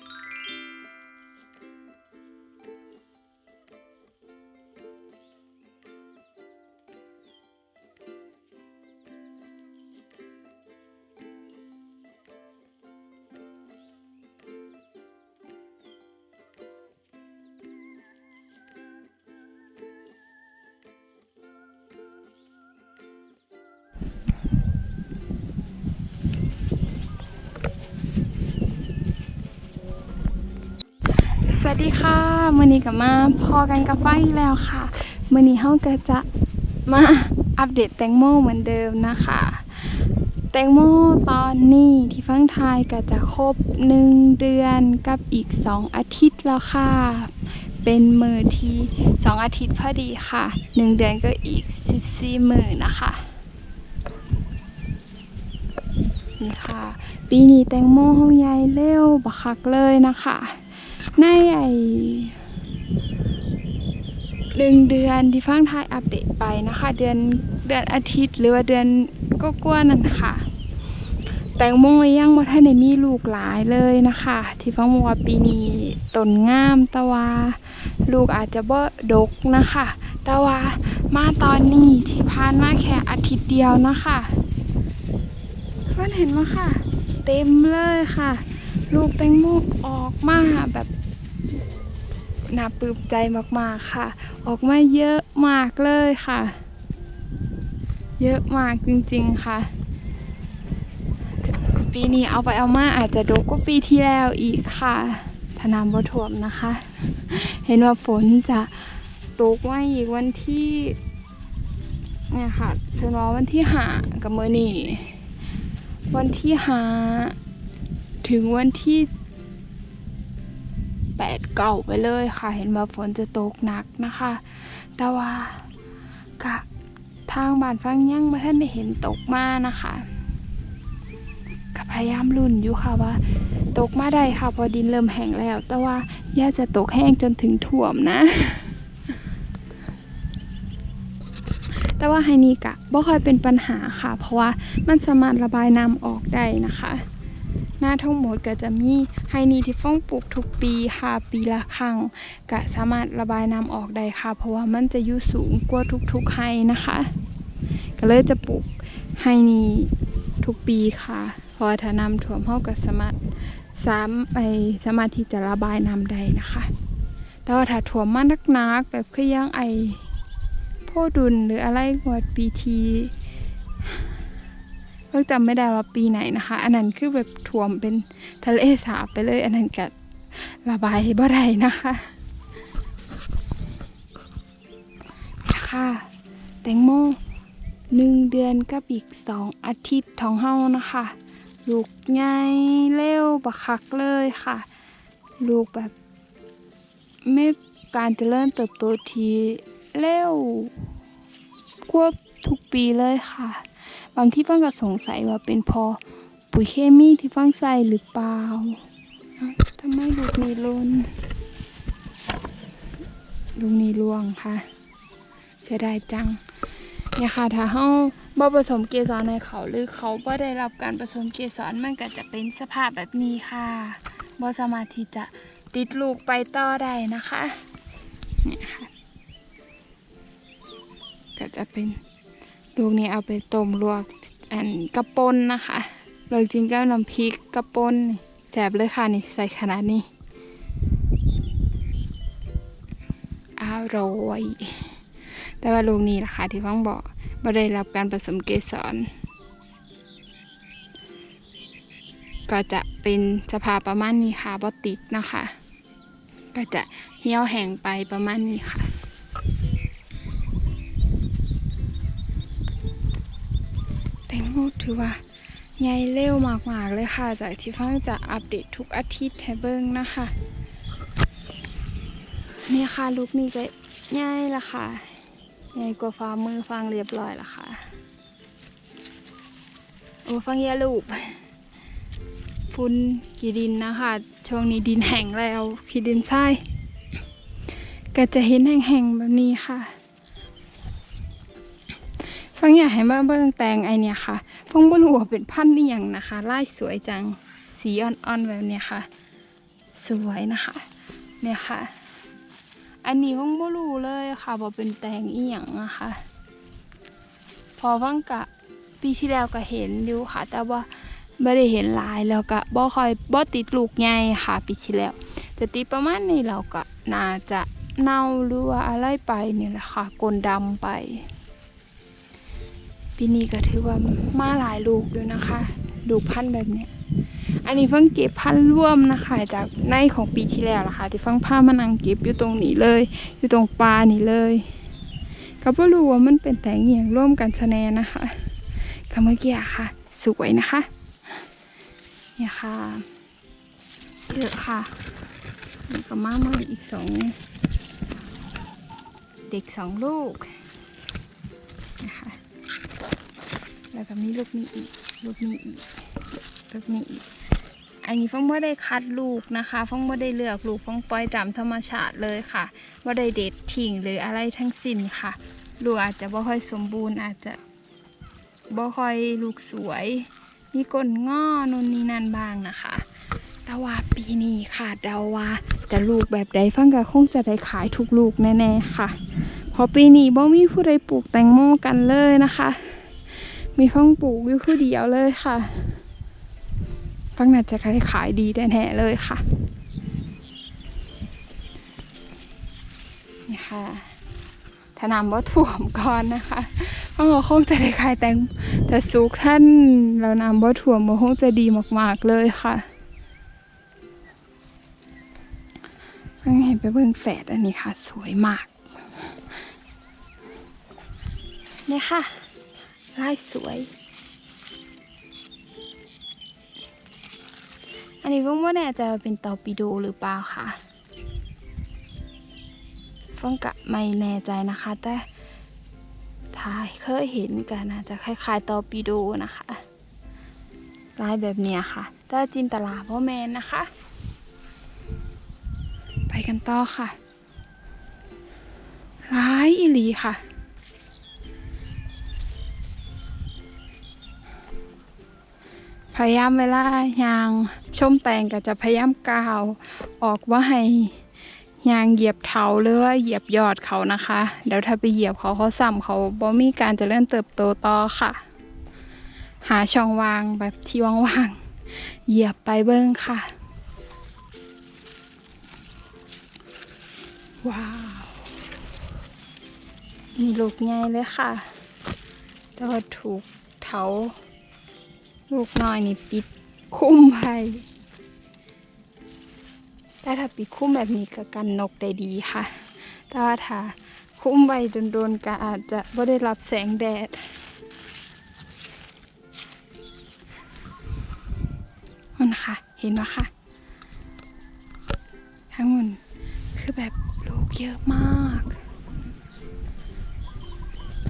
you สวัสดีค่ะมื่อนี้กับมาพอกันกับฟ้าอีกแล้วค่ะมื่อนี้เฮาก็จะมาอัปเดตแตงโมเหมือนเดิมนะคะ แตงโมตอนนี้ที่ฟังไทยก็จะครบหนึ่งเดือนกับอีกสองอาทิตย์แล้วค่ะ เป็นมือที่สองอาทิตย์พอดีค่ะหนึ่งเดือนก็อีกสิบสี่มือนะคะนี่ค่ะ ปีนี้แตงโมเฮาใหญ่เร็วบักคักเลยนะคะ ในไอหนึ่งเดือนที่ฟังทายอัปเดตไปนะคะ เดือนเดือนอาทิตย์หรือว่าเดือนก็กว่าๆนั่นค่ะ แตงโมยังบ่ทันได้มีลูกหลายเลยนะคะ ที่ฟังบอกว่าปีนี้ตนงามต่ว่าลูกอาจจะบ่ดกนะคะ แต่ว่ามาตอนนี้ที่ผ่านมาแค่อาทิตย์เดียวนะคะเพื่อนเห็นไหมค่ะ เต็มเลยค่ะ ลูกแตงโมออกมาแบบ น่าปลื้มใจมากๆค่ะ ออกมาเยอะมากเลยค่ะ เยอะมากจริงๆค่ะ ปีนี้เอาไปเอามาอาจจะดกกว่าปีที่แล้วอีกค่ะถนามบ่ท่วมนะคะ เห็นว่าฝนจะตกมาอีกวันที่เนี่ยค่ะถึงว่าวันที่หากับเมื่อนี่วันที่หาถึงวันที่ แปดเก่าไปเลยค่ะ เห็นว่าฝนจะตกหนักนะคะ แต่ว่ากะทางบ้านฟังยังมาท่านได้เห็นตกมานะคะก็พยายามลุ้นอยู่ค่ะว่า ตกมาได้ค่ะ พอดินเริ่มแห้งแล้ว แต่ว่าย่าจะตกแห้งจนถึงท่วมนะ แต่ว่าไฮนีกะบ่ค่อยเป็นปัญหาค่ะ เพราะว่ามันสามารถระบายน้ำออกได้นะคะ หน้าทั้งหมดก็จะมีไฮนีที่ฟ้องปลูกทุกปีค่ะปีละครั้งก็สามารถระบายน้ำออกได้ค่ะ เพราะว่ามันจะอยู่สูงกว่าทุกๆไฮนะคะ ก็เลยจะปลูกไฮนีทุกปีค่ะพราะว่าถ้าน้ำท่วมเฮาก็สามารถสามไปสามารถที่จะระบายน้ำได้นะคะ แต่ว่าถ้าท่วมมานักๆแบบคือยังไอโพดุลหรืออะไรกว่าปีที เพิ่งจำไม่ได้ว่าปีไหนนะคะ อันนั้นคือแบบท่วมเป็นทะเลสาบไปเลย อันนั้นก็ระบายบ่ได้นะคะนะคะแตงโมหนึ่งเดือนกับอีกสองอาทิตย์ท้องเฮานะคะลูกใหญ่เร็วบักคักเลยค่ะ ลูกแบบไม่การเจริญเติบโตทีเร็วกว่าทุกปีเลยค่ะ บางที่ฟังก็สงสัยว่าเป็นพอปุ๋ยเคมีที่ฟังใส่หรือเปล่าทำไมลูกนี้ล้นลูกนี้ล่วงค่ะเสียดายจังเนี่ยค่ะถ้าเฮาบ่ผสมเกสรในเขาหรือเขาบ่ได้รับการผสมเกสรมันก็จะเป็นสภาพแบบนี้ค่ะบ่สามารถที่จะติดลูกไปต่อได้นะคะเนี่ยค่ะก็จะเป็น ลูกนี้เอาไปต้มลวกอันกระปนนะคะลวกจริงก็น้ำพริกกระปนแสบเลยค่ะนี่ใส่ขนาดนี้อร่อยแต่ว่าลูกนี้ล่ะค่ะที่ฟังบอกไม่ได้รับการผสมเกสร ก็จะเป็นสภาพประมาณนี้ค่ะบอติดนะคะ ก็จะเหี่ยวแห้งไปประมาณนี้ค่ะ ถือว่าใหญ่เร็วมากๆเลยค่ะ จากที่ฟังจะอัปเดตทุกอาทิตย์ให้เบิ้งนะคะนี่ค่ะลูกนี้ก็ใหญ่ละค่ะใหญ่กว่าฟ้ามือฟังเรียบร้อยล้วค่ะ โอ้ฟังแย่ลูกฟุ้นกีดินนะคะ ช่วงนี้ดินแห้งแล้วขี้ดินทรายก็จะเห็นแห้งๆแบบนี้ค่ะ ฟังอยากให้มาเบิ่งแตงไอเนี่ยค่ะฟังบ่รู้ว่าเป็นพันธุ์นี่ยังนะคะลายสวยจังสีอ่อนๆแบบเนี้ยค่ะ สวยนะคะเนี่ยค่ะ อันนี้ฟังบ่รู้เลยค่ะว่าเป็นแตงอีหยังอะคะพอฟังกะปีที่แล้วก็เห็นอยู่ค่ะ แต่ว่าไม่ได้เห็นลายแล้วก็บ่ค่อยบ่ติดลูกใหญ่ค่ะปีที่แล้วจะติดประมาณนี้แล้วก็น่าจะเน่าหรือว่าอะไรไปนี่แหละค่ะกลนดำไป ปีนี้ก็ถือว่ามาหลายลูกด้วยนะคะลูกพันธุ์แบบนี้อันนี้เพิ่งเก็บพันธุ์ร่วมนะคะจากในของปีที่แล้วละคะที่เพิ่งพามานังเก็บอยู่ตรงนี้เลย อยู่ตรงปลานี่เลยก็บ่รู้ว่ามันเป็นแต่งอหย่างร่วมกันแสดงนะคะก็เมื่อกี้ค่ะ สวยนะคะเนี่ยค่ะเยอะค่ะนี่ก็มาใหม่อีกสองเด็กสองลูก แล้วก็มีลูกนี้อีก ลูกนี้อีก ลูกนี้อีก อันนี้ฟังไม่ได้คัดลูกนะคะฟังไม่ได้เลือกลูกฟังปล่อยตามธรรมชาติเลยค่ะว่าได้เด็ดทิ้งหรืออะไรทั้งสิ้นค่ะ ลูกอาจจะบ่ค่อยสมบูรณ์อาจจะบ่ค่อยลูกสวย มีก้นงอนู่นนี่นั่นบ้างนะคะแต่ว่าปีนี้ค่ะเดาว่าจะลูกแบบใดฟังก็คงจะได้ขายทุกลูกแน่ๆค่ะ เพราะปีนี้บ่มีผู้ใดปลูกแตงโมกันเลยนะคะ มีข้องปลูกอยู่ผู้เดียวเลยค่ะฟังน่าจะขายดีแน่ๆเลยค่ะนี่ค่ะถ้านำว่าถ่วมก่อนนะคะฟังก็คงจะได้ขายแตงแต่สุกท่านเรานำว่าถ่วมมันคงจะดีมากๆเลยค่ะฟังเห็นไปเบิ่งแฝดอันนี้ค่ะ สวยมากนี่ค่ะ ลายสวย อันนี้เพิ่งว่าแน่ใจว่าเป็นตอปิโดหรือเปล่าค่ะเพิ่งกะไม่แน่ใจนะคะ แต่ถ้าเคยเห็นกันนะจะคล้ายๆตอปิโดนะคะลายแบบเนี้ยค่ะ แต่จินตลาพ่อแมนนะคะ ไปกันต่อค่ะลายอิลีค่ะ พยายามเวลายางชมแตงก็จะพยายามกาวออกว่าให้ยางเหยียบเถาหรือว่าเหยียบยอดเขานะคะเดี๋ยวถ้าไปเหยียบเขาเขาซ้ำเขาบ่มีการเจะเริ่มเติบโตต่อค่ะ หาช่องว่างแบบที่ว่างๆเหยียบไปเบิ้งค่ะ ว้าวมีลูกใหญ่เลยค่ะแต่ว่าถูกเถา ลูกน้อยนี่ปิดคุ้มไว้แต่ถ้าปิดคุ้มแบบนี้ก็กันนกได้ดีค่ะ แต่ว่าถ้าคุ้มไว้โดนๆก็อาจจะไม่ได้รับแสงแดดมันค่ะ เห็นไหมคะทั้งหมดคือแบบลูกเยอะมาก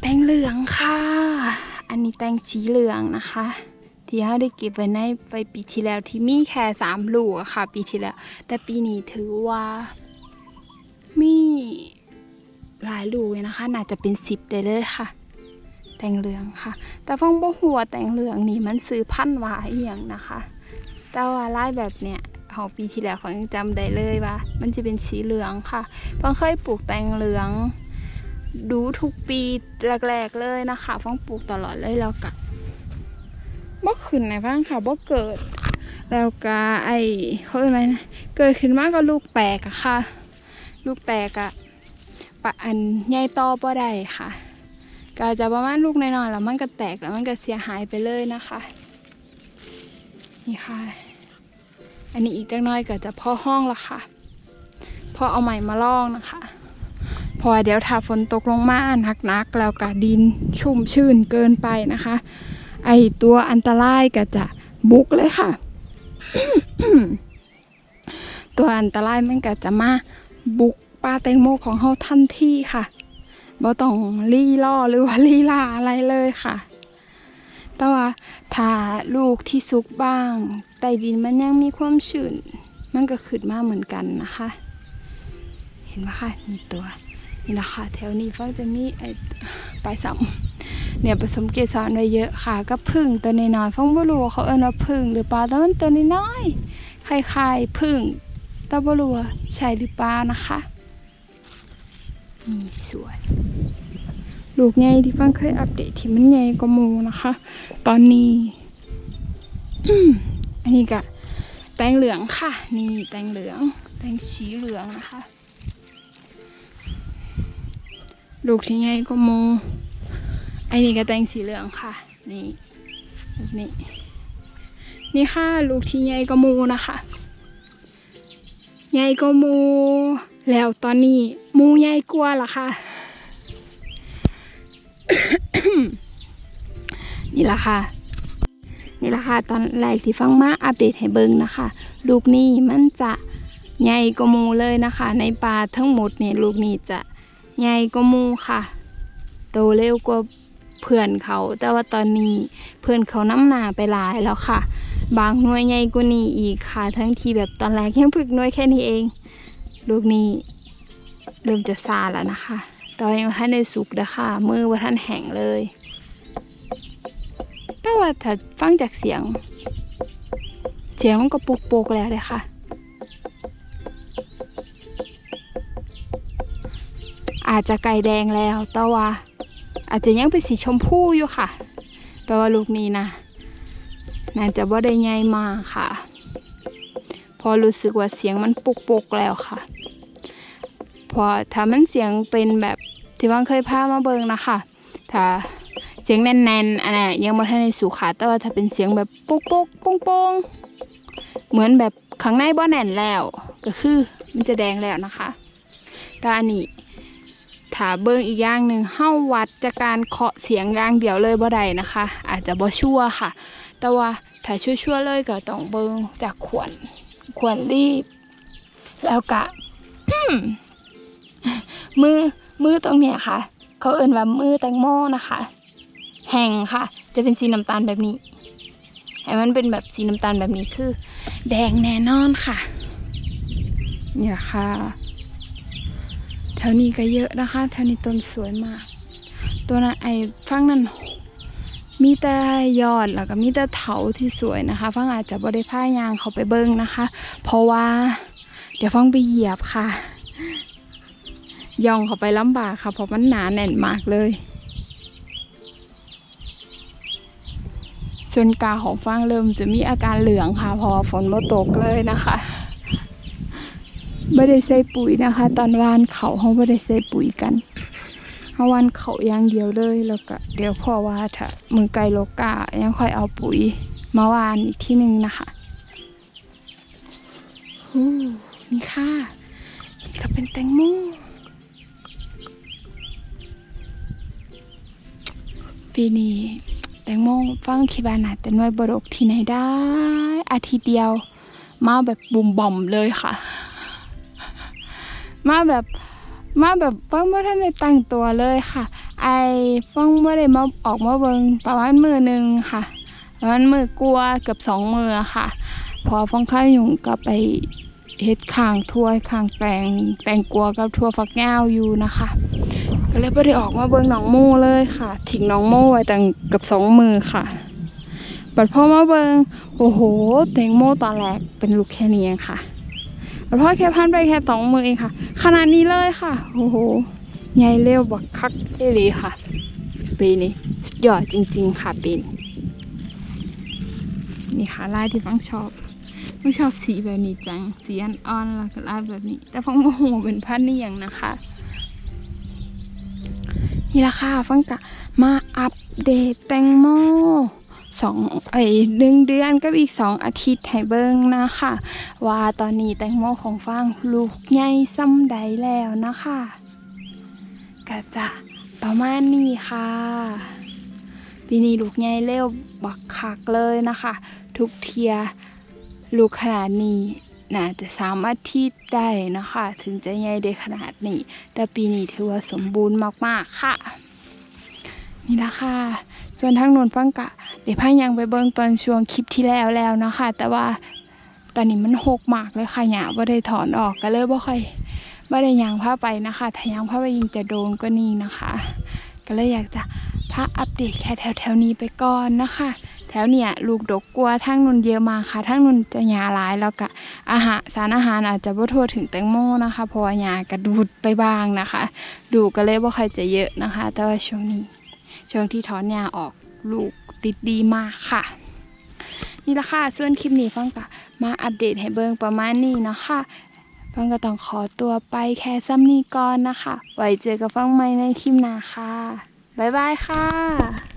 แตงเหลืองค่ะ อันนี้แตงสีเหลืองนะคะ ที่เราได้เก็บไว้ในไปปีที่แล้วที่มีแค่สามลูกอะค่ะ ปีที่แล้ว แต่ปีนี้ถือว่ามีหลายลูกเลยนะคะ น่าจะเป็นสิบได้เลยค่ะ แตงเหลืองค่ะ แต่ฟังบ่หัวแตงเหลืองนี่มันซื้อพันว่าอหย่างนะคะ แต่ว่าไลายแบบเนี้ยของปีที่แล้วฟังยังจำได้เลยว่า มันจะเป็นสีเหลืองค่ะฟังเคยปลูกแตงเหลือง ดูทุกปีแรกๆเลยนะคะฟังปลูกตลอดเลยแล้วก็บ่ บ่ขึ้นไหนบ้างค่ะบ่เกิด แล้วก็ไอเขาเรียกอะไรนะเกิดขึ้นมาก็ลูกแตกอะค่ะ ลูกแตกอะปะอันใหญ่โตบ่ได้ค่ะ ก็จะประมาณลูกน้อยๆแล้วมันก็แตกแล้วมันก็เสียหายไปเลยนะคะ นี่ค่ะ อันนี้อีกจักหน้อยก็จะพ่อห้องละค่ะพอเอาใหม่มาลองนะคะ พอเดี๋ยวถ้าฝนตกลงมาหนักๆแล้วก็ดินชุ่มชื่นเกินไปนะคะ ไอตัวอันตรายก็จะบุกเลยค่ะ ตัวอันตรายมันก็จะมาบุกปลาแตงโมของเขาทันทีค่ะบ่ต้องรี่ล่อหรือว่าลี่ล่าอะไรเลยค่ะ แต่ว่าถ้าลูกที่สุกบ้างใต้ดินมันยังมีความชื้น มันก็ขึ้นมาเหมือนกันนะคะ เห็นไหมคะนี่ตัวนี่นะคะแถวนี้ฟังจะมีไอ้ปลายสัม เนี่ยผสมเกสรไว้เยอะค่ะ ก็พึ่งตัวน้อยๆฟังบ่รู้ว่าเขาเอิ้นว่าพึ่งหรือเปล่าแต่มันตัวน้อยๆคล้ายๆพึ่งต่บ่รู้ว่าใช่หรือเปล่านะคะนี่สวยลูกใหญ่ที่ฟังเคยอัปเดตที่มันใหญ่กว่าหมูนะคะ ตอนนี้อันนี้ก็แตงเหลืองค่ะ นี่แตงเหลือง แตงสีเหลืองนะคะ ลูกที่ใหญ่กว่าหมู ไอันนี้ก็แตงสีเหลืองค่ะ นี่นี้นี่ค่ะลูกที่ใหญ่กว่าหมูนะคะใหญ่กว่าหมูแล้วตอนนี้มูใหญ่กว่าล่ะค่ะ นี่ละค่ะ นี่ละค่ะ ตอนแรกที่ฟังมาอัปเดตให้เบิ่งนะคะ ลูกนี้มันจะใหญ่กว่าหมูเลยนะคะ ในป่าทั้งหมดเนี่ยลูกนี้จะใหญ่กว่าหมูค่ะ โตเร็วกว่า เพื่อนเขา แต่ว่าตอนนี้เพื่อนเขาน้ำหนาไปหลายแล้วค่ะ บางหน่วยใหญ่กว่านี้อีกค่ะ ทั้งที่แบบตอนแรกยังพึกหน่วยแค่นี้เอง ลูกนี้เริ่มจะซาแล้วนะคะตอนยังท่านได้สุกเด้อค่ะมือว่าท่านแห้งเลยแต่ว่าถ้าฟังจากเสียง เสียงมันก็ปุกๆแล้วเลยค่ะ อาจจะไก่แดงแล้วแต่ว่า อาจจะยังเป็นสีชมพูอยู่ค่ะ แปลว่าลูกนี้นะ น่าจะบ่ได้ใหญ่มากค่ะ พอรู้สึกว่าเสียงมันปุกๆแล้วค่ะ พอถ้ามันเสียงเป็นแบบที่ว่างเคยพามาเบิงนะคะ ถ้าเสียงแน่นๆอันนี้ยังไม่ทันได้สู่ขาแต่ว่าถ้าเป็นเสียงแบบปุกปุกปุ้งปุ้งเหมือนแบบข้างในบ่แน่นแล้ว ก็คือมันจะแดงแล้วนะคะแต่อันนี้ ถาเบิ้งอีกอย่างหนึ่งเฮ้าวัดจากการเคาะเสียงอย่างเดียวเลยบ่ได้นะคะ อาจจะบ่ชั่วค่ะ แต่ว่าถ้าชั่วๆเลยก็ต้องเบิ้งจากขวนขวนรีบ แล้วก็มือมือตรงเนี้ยค่ะ เขาเอ่นว่ามือแตงโมนะคะ แห้งค่ะ จะเป็นสีน้ำตาลแบบนี้ให้มันเป็นแบบสีน้ำตาลแบบนี้คือ แดงแน่นอนค่ะนี่แหละค่ะ แถวนี้ก็เยอะนะคะ แถวนี้ต้นสวยมาก ตัวนั้นไอ้ฟังนั้นมีแต่ยอดแล้วก็มีแต่เถาที่สวยนะคะ ฟังอาจจะบ่ได้ผ้ายางเขาไปเบิ้งนะคะ เพราะว่า เดี๋ยวฟังไปเหยียบค่ะ ย่องเขาไปลำบากค่ะ เพราะมันหนาแน่นมากเลย ส่วนกาของฟางเริ่มจะมีอาการเหลืองค่ะ พอฝนมาตกเลยนะคะ ไม่ได้ใส่ปุ๋ยนะคะ ตอนวานเขาเขาไม่ได้ใส่ปุ๋ยกันเขาวานเขาอย่างเดียวเลยแล้วก็เดี๋ยวพ่อว่าถ้ามือไก่โลกายังค่อยเอาปุ๋ย มาวานอีกที่หนึ่งนะคะนี่ค่ะนี่ก็เป็นแตงโมปีนี้แตงโมฟังคิดว่านาจะหน่วยบรกที่ไหนได้ อาทิตย์เดียว มาแบบบุ่มบ่อมเลยค่ะ มาแบบมาแบบฟังเมื่อท่านได้ตั้งตัวเลยค่ะ ไอฟังเมื่อได้มาออกมาเบิงประมาณมือหนึ่งค่ะประมาณมือกลัวเกือบสองมือค่ะ พอฟังข้าวยุงก็ไปเฮ็ดข้างถ้วข้างแตงแตงกัวกับทั่วฝักแก้วอยู่นะคะ ก็เลยไม่ได้ออกมาเบิ่งหนองโม่เลยค่ะทิ้งหนองโม่ไว้แตั้งกับสองมือค่ะบัดพ่อมาเบิงโอ้โห แตงโมตอนแรกเป็นลูกแค่นี้ค่ะ บัดพ่อแค่พันไปแค่สองมือเองค่ะ ขนาดนี้เลยค่ะ โอ้โห ใหญ่เร็วบักคักเอลีค่ะ ปีนี้สุดยอดจริง ๆ ค่ะปีนี้นี่ค่ะลายที่ฟังชอบฟังชอบสีแบบนี้จัง สีอ่อนๆแล้วก็ลายแบบนี้ แต่ฟังโมโหเป็นพันนี่ยังนะคะ นี่ละค่ะฟังกะมาอัปเดตแตงโม สองไอยหนึ่งเดือนกับอีกสองอาทิตย์ให้เบิ้งนะคะ ว่าตอนนี้แตงโมของฟังลูกใหญ่ซ้ำใดแล้วนะคะก็จะประมาณนี้ค่ะปีนี้ลูกใหญ่เร็วบักคักเลยนะคะ ทุกเทียลูกขนาดนี้น่าจะสามอาทิตย์ได้นะคะ ถึงจะใหญ่ได้ขนาดนี้ แต่ปีนี้ถือว่าสมบูรณ์มากๆค่ะ นี่ละค่ะ ส่วนทางนนฟังกะเดี๋ยวพายังไปเบิ่งตอนช่วงคลิปที่แล้วแล้วนะคะ แต่ว่าตอนนี้มันหกหมากเลยค่ะหยาบ่ได้ถอนออกก็เลยบ่ค่อยบ่ได้ยางผ้าไปนะคะถ้ายางผ้าไปยิงจะโดนก็นี่นะคะ ก็เลยอยากจะพาอัปเดตแค่แถวๆนี้ไปก่อนนะคะ แถวเนี่ยลูกดกกลัวทั้งนุนเยอะมาค่ะทั้งนุนจะหยาหลายแล้วก็อาหารสารอาหารอาจจะบ่ทั่วถึงแตงโมนะคะเพราะว่าหยากระดูดไปบ้างนะคะ ดูก็เลยบ่ค่อยจะเยอะนะคะ แต่ว่าช่วงนี้ ช่วงที่ถอนยาออกลูกติดดีมากค่ะ นี่ละค่ะส่วนคลิปนี้ฟังกะมาอัปเดตให้เบิงประมาณนี้เนาะคะฟังก็ต้องขอตัวไปแค่ซ้ำนี้ก่อนนะคะ ไว้เจอกับฟังใหม่ในคลิปหน้าค่ะ บ๊ายบายค่ะ